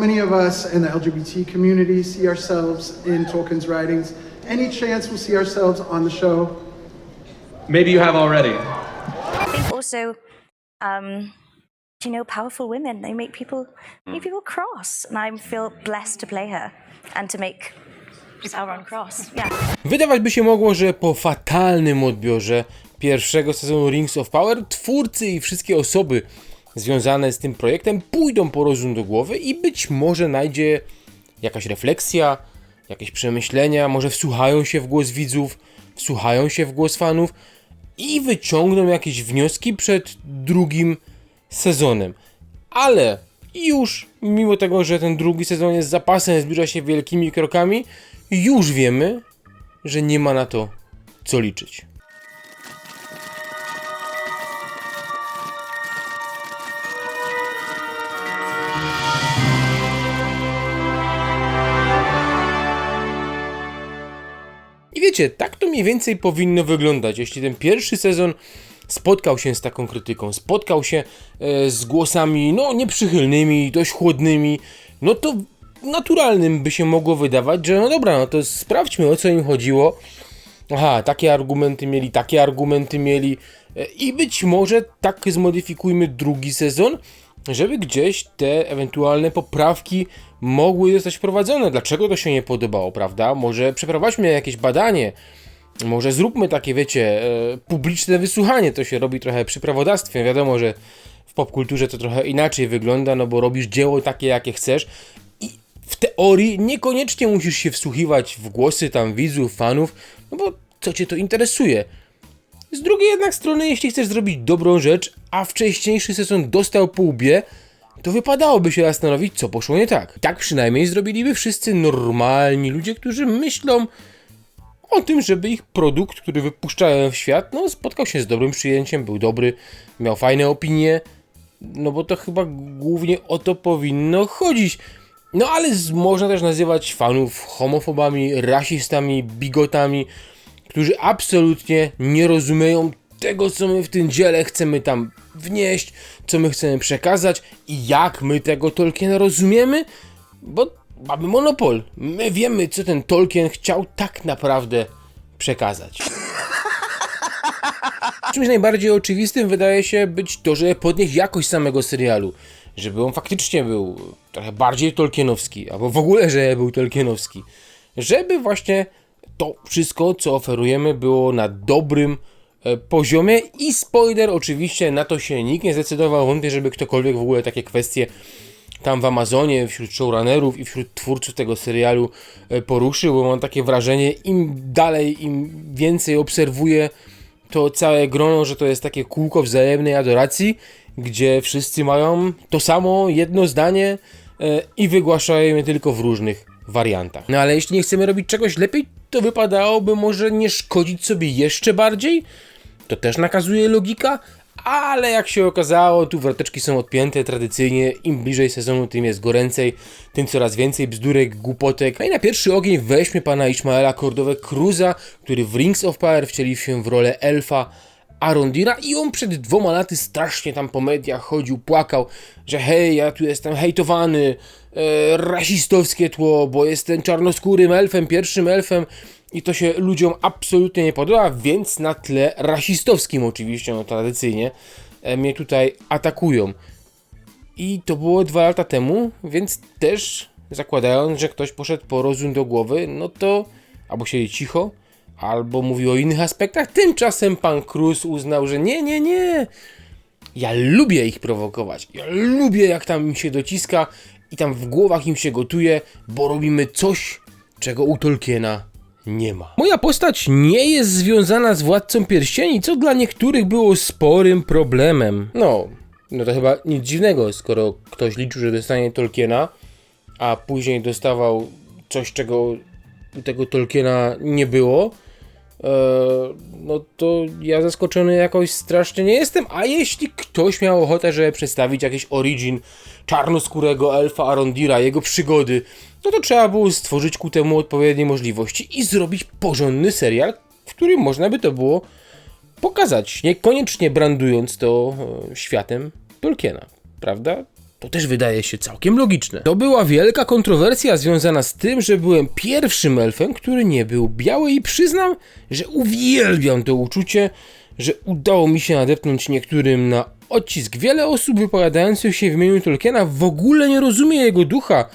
many of us in the LGBT community see ourselves in Tolkien's writings. Any chance we'll see ourselves on the show? Maybe you have already. I think also, um, you know, powerful women. They make people make people cross, and I feel blessed to play her and to make Sauron cross. Yeah. Wydawać by się mogło, że po fatalnym odbiorze pierwszego sezonu Rings of Power twórcy i wszystkie osoby związane z tym projektem pójdą po rozum do głowy i być może najdzie jakaś refleksja, jakieś przemyślenia, może wsłuchają się w głos widzów, wsłuchają się w głos fanów i wyciągną jakieś wnioski przed drugim sezonem. Ale już, mimo tego, że ten drugi sezon jest zapasem, zbliża się wielkimi krokami, już wiemy, że nie ma na to co liczyć. Wiecie, tak to mniej więcej powinno wyglądać. Jeśli ten pierwszy sezon spotkał się z taką krytyką, spotkał się e, z głosami, no, nieprzychylnymi, dość chłodnymi, no to naturalnym by się mogło wydawać, że no dobra, no to sprawdźmy o co im chodziło. Aha, takie argumenty mieli, takie argumenty mieli e, i być może tak zmodyfikujmy drugi sezon, żeby gdzieś te ewentualne poprawki mogły zostać wprowadzone. Dlaczego to się nie podobało, prawda? Może przeprowadźmy jakieś badanie, może zróbmy takie, wiecie, e, publiczne wysłuchanie. To się robi trochę przy prawodawstwie. Wiadomo, że w popkulturze to trochę inaczej wygląda, no bo robisz dzieło takie, jakie chcesz. I w teorii niekoniecznie musisz się wsłuchiwać w głosy tam widzów, fanów, no bo co cię to interesuje. Z drugiej jednak strony, jeśli chcesz zrobić dobrą rzecz, a wcześniejszy sezon dostał po łbie, to wypadałoby się zastanowić, co poszło nie tak. Tak przynajmniej zrobiliby wszyscy normalni ludzie, którzy myślą o tym, żeby ich produkt, który wypuszczają w świat, no spotkał się z dobrym przyjęciem, był dobry, miał fajne opinie, no bo to chyba głównie o to powinno chodzić. No ale można też nazywać fanów homofobami, rasistami, bigotami, którzy absolutnie nie rozumieją tego, co my w tym dziele chcemy tam wnieść, co my chcemy przekazać i jak my tego Tolkiena rozumiemy, bo mamy monopol. My wiemy, co ten Tolkien chciał tak naprawdę przekazać. Czymś najbardziej oczywistym wydaje się być to, żeby podnieść jakość samego serialu. Żeby on faktycznie był trochę bardziej Tolkienowski, albo w ogóle, że był Tolkienowski. Żeby właśnie to wszystko, co oferujemy, było na dobrym e, poziomie. I spoiler, oczywiście na to się nikt nie zdecydował, wątpię, żeby ktokolwiek w ogóle takie kwestie tam w Amazonie, wśród showrunnerów i wśród twórców tego serialu e, poruszył, bo mam takie wrażenie, im dalej, im więcej obserwuję to całe grono, że to jest takie kółko wzajemnej adoracji, gdzie wszyscy mają to samo, jedno zdanie e, i wygłaszają je tylko w różnych wariantach. No ale jeśli nie chcemy robić czegoś lepiej, to wypadałoby może nie szkodzić sobie jeszcze bardziej? To też nakazuje logika, ale jak się okazało, tu wroteczki są odpięte tradycyjnie. Im bliżej sezonu, tym jest goręcej, tym coraz więcej bzdurek, głupotek. No i na pierwszy ogień weźmy pana Ismaela Cordowe Cruza, który w Rings of Power wcielił się w rolę elfa Arondira i on przed dwoma laty strasznie tam po mediach chodził, płakał, że hej, ja tu jestem hejtowany, e, rasistowskie tło, bo jestem czarnoskórym elfem, pierwszym elfem i to się ludziom absolutnie nie podoba, więc na tle rasistowskim oczywiście, no tradycyjnie, e, mnie tutaj atakują. I to było dwa lata temu, więc też zakładając, że ktoś poszedł po rozum do głowy, no to albo siedzi cicho, albo mówi o innych aspektach. Tymczasem pan Cruz uznał, że nie, nie, nie. Ja lubię ich prowokować. Ja lubię, jak tam im się dociska i tam w głowach im się gotuje, bo robimy coś, czego u Tolkiena nie ma. Moja postać nie jest związana z Władcą Pierścieni, co dla niektórych było sporym problemem. No, no to chyba nic dziwnego, skoro ktoś liczył, że dostanie Tolkiena, a później dostawał coś, czego u tego Tolkiena nie było, no to ja zaskoczony jakoś strasznie nie jestem. A jeśli ktoś miał ochotę, żeby przedstawić jakiś origin czarnoskórego elfa Arondira, jego przygody, no to trzeba było stworzyć ku temu odpowiednie możliwości i zrobić porządny serial, w którym można by to było pokazać, niekoniecznie brandując to e, światem Tolkiena, prawda? To też wydaje się całkiem logiczne. To była wielka kontrowersja związana z tym, że byłem pierwszym elfem, który nie był biały i przyznam, że uwielbiam to uczucie, że udało mi się nadepnąć niektórym na odcisk. Wiele osób wypowiadających się w imieniu Tolkiena w ogóle nie rozumie jego ducha.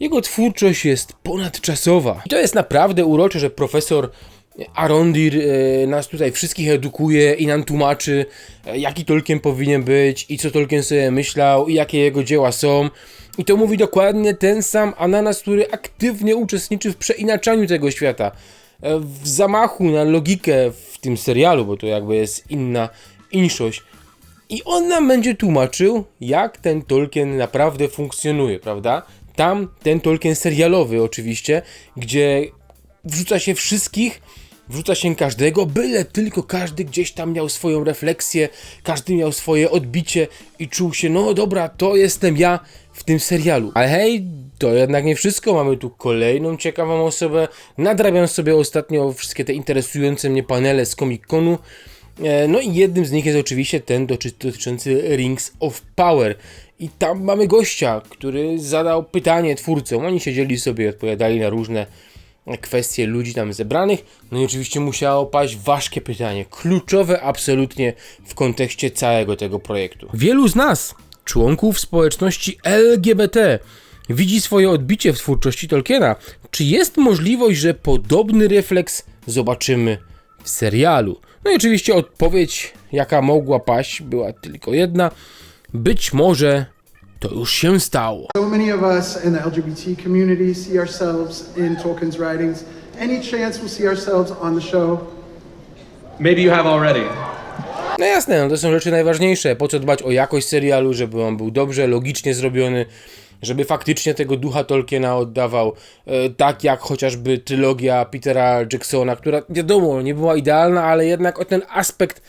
Jego twórczość jest ponadczasowa. I to jest naprawdę urocze, że profesor Arondir e, nas tutaj wszystkich edukuje i nam tłumaczy, e, jaki Tolkien powinien być i co Tolkien sobie myślał i jakie jego dzieła są. I to mówi dokładnie ten sam ananas, który aktywnie uczestniczy w przeinaczaniu tego świata. E, w zamachu na logikę w tym serialu, bo to jakby jest inna inszość. I on nam będzie tłumaczył, jak ten Tolkien naprawdę funkcjonuje, prawda? Tam ten Tolkien serialowy oczywiście, gdzie wrzuca się wszystkich, wrzuca się każdego, byle tylko każdy gdzieś tam miał swoją refleksję, każdy miał swoje odbicie i czuł się, no dobra, to jestem ja w tym serialu. Ale hej, to jednak nie wszystko, mamy tu kolejną ciekawą osobę, nadrabiam sobie ostatnio wszystkie te interesujące mnie panele z Comic-Conu, E, No i jednym z nich jest oczywiście ten dotyczący Rings of Power. I tam mamy gościa, który zadał pytanie twórcom. Oni siedzieli sobie i odpowiadali na różne kwestie ludzi tam zebranych. No i oczywiście musiało paść ważkie pytanie, kluczowe absolutnie w kontekście całego tego projektu. Wielu z nas, członków społeczności LGBT, widzi swoje odbicie w twórczości Tolkiena. Czy jest możliwość, że podobny refleks zobaczymy w serialu? No i oczywiście odpowiedź, jaka mogła paść, była tylko jedna. Być może to już się stało. So many of us in the LGBT community see ourselves in Tolkien's writings. Any chance we'll see ourselves on the show? Maybe you have already. No jasne, no to są rzeczy najważniejsze. Po co dbać o jakość serialu, żeby on był dobrze, logicznie zrobiony, żeby faktycznie tego ducha Tolkiena oddawał, e, tak jak chociażby trylogia Petera Jacksona, która wiadomo, nie była idealna, ale jednak o ten aspekt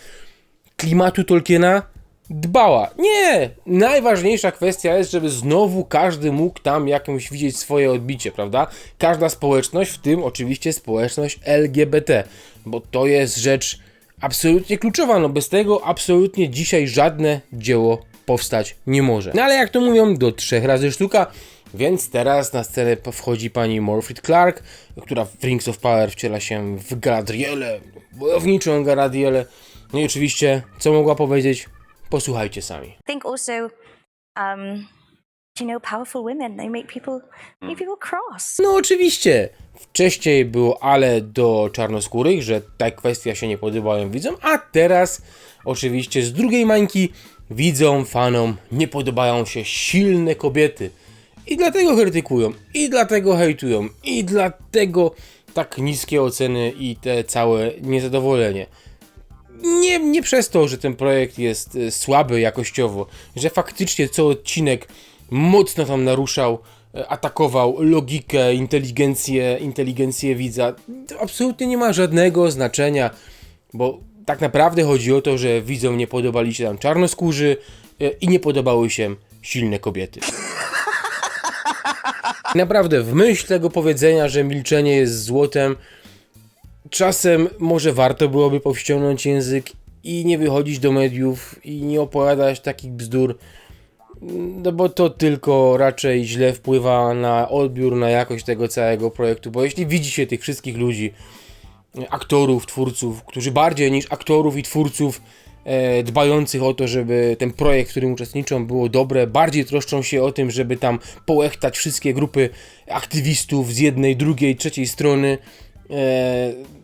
klimatu Tolkiena dbała. Nie! Najważniejsza kwestia jest, żeby znowu każdy mógł tam jakimś widzieć swoje odbicie, prawda? Każda społeczność, w tym oczywiście społeczność LGBT, bo to jest rzecz absolutnie kluczowa, no bez tego absolutnie dzisiaj żadne dzieło powstać nie może. No ale jak to mówią, do trzech razy sztuka, więc teraz na scenę wchodzi pani Morfrid Clark, która w Rings of Power wciela się w Galadrielę, wojowniczą Galadrielę. No i oczywiście, co mogła powiedzieć? Posłuchajcie sami. Think also, um, you know, powerful women they make people make people cross. No oczywiście. Wcześniej było ale do czarnoskórych, że ta kwestia się nie podobała widzom, a teraz oczywiście z drugiej mańki widzom, fanom nie podobają się silne kobiety. I dlatego krytykują, i dlatego hejtują, i dlatego tak niskie oceny i te całe niezadowolenie. Nie, nie przez to, że ten projekt jest e, słaby jakościowo, że faktycznie co odcinek mocno tam naruszał, e, atakował logikę, inteligencję, inteligencję widza. To absolutnie nie ma żadnego znaczenia, bo tak naprawdę chodzi o to, że widzom nie podobali się tam czarnoskórzy e, i nie podobały się silne kobiety. Naprawdę, w myśl tego powiedzenia, że milczenie jest złotem, czasem może warto byłoby powściągnąć język i nie wychodzić do mediów i nie opowiadać takich bzdur, no bo to tylko raczej źle wpływa na odbiór, na jakość tego całego projektu, bo jeśli widzi się tych wszystkich ludzi, aktorów, twórców, którzy bardziej niż aktorów i twórców e, dbających o to, żeby ten projekt, w którym uczestniczą, było dobre, bardziej troszczą się o tym, żeby tam połechtać wszystkie grupy aktywistów z jednej, drugiej, trzeciej strony, e,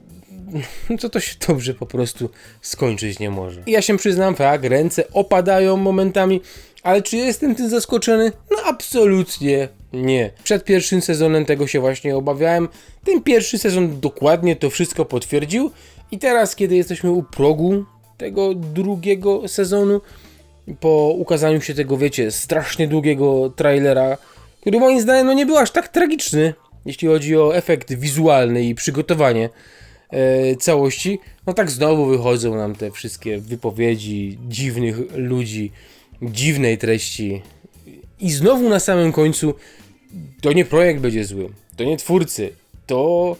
to to się dobrze po prostu skończyć nie może. Ja się przyznam, tak, ręce opadają momentami, ale czy jestem tym zaskoczony? No absolutnie nie. Przed pierwszym sezonem tego się właśnie obawiałem. Ten pierwszy sezon dokładnie to wszystko potwierdził i teraz, kiedy jesteśmy u progu tego drugiego sezonu, po ukazaniu się tego, wiecie, strasznie długiego trailera, który moim zdaniem no nie był aż tak tragiczny, jeśli chodzi o efekt wizualny i przygotowanie całości, no tak znowu wychodzą nam te wszystkie wypowiedzi dziwnych ludzi, dziwnej treści. I znowu na samym końcu to nie projekt będzie zły, to nie twórcy, to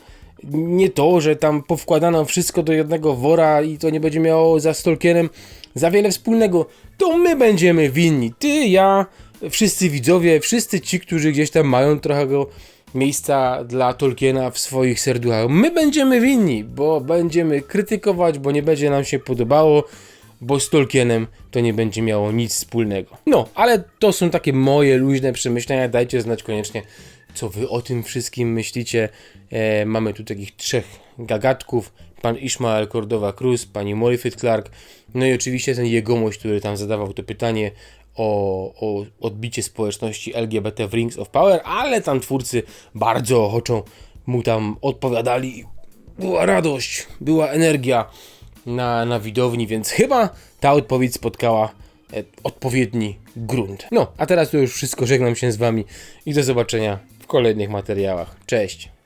nie to, że tam powkładano wszystko do jednego wora i to nie będzie miało za Tolkienem za wiele wspólnego. To my będziemy winni, ty, ja wszyscy widzowie, wszyscy ci, którzy gdzieś tam mają trochę go miejsca dla Tolkiena w swoich serduchach. My będziemy winni, bo będziemy krytykować, bo nie będzie nam się podobało, bo z Tolkienem to nie będzie miało nic wspólnego. No, ale to są takie moje luźne przemyślenia. Dajcie znać koniecznie, co wy o tym wszystkim myślicie. E, mamy tu takich trzech gagatków. Pan Ishmael Cordowa-Cruz, pani Mollyfit Clark, no i oczywiście ten jegomość, który tam zadawał to pytanie o, o odbicie społeczności LGBT w Rings of Power, ale tam twórcy bardzo ochoczo mu tam odpowiadali. Była radość, była energia na, na widowni, więc chyba ta odpowiedź spotkała e, odpowiedni grunt. No, a teraz to już wszystko, żegnam się z wami i do zobaczenia w kolejnych materiałach. Cześć!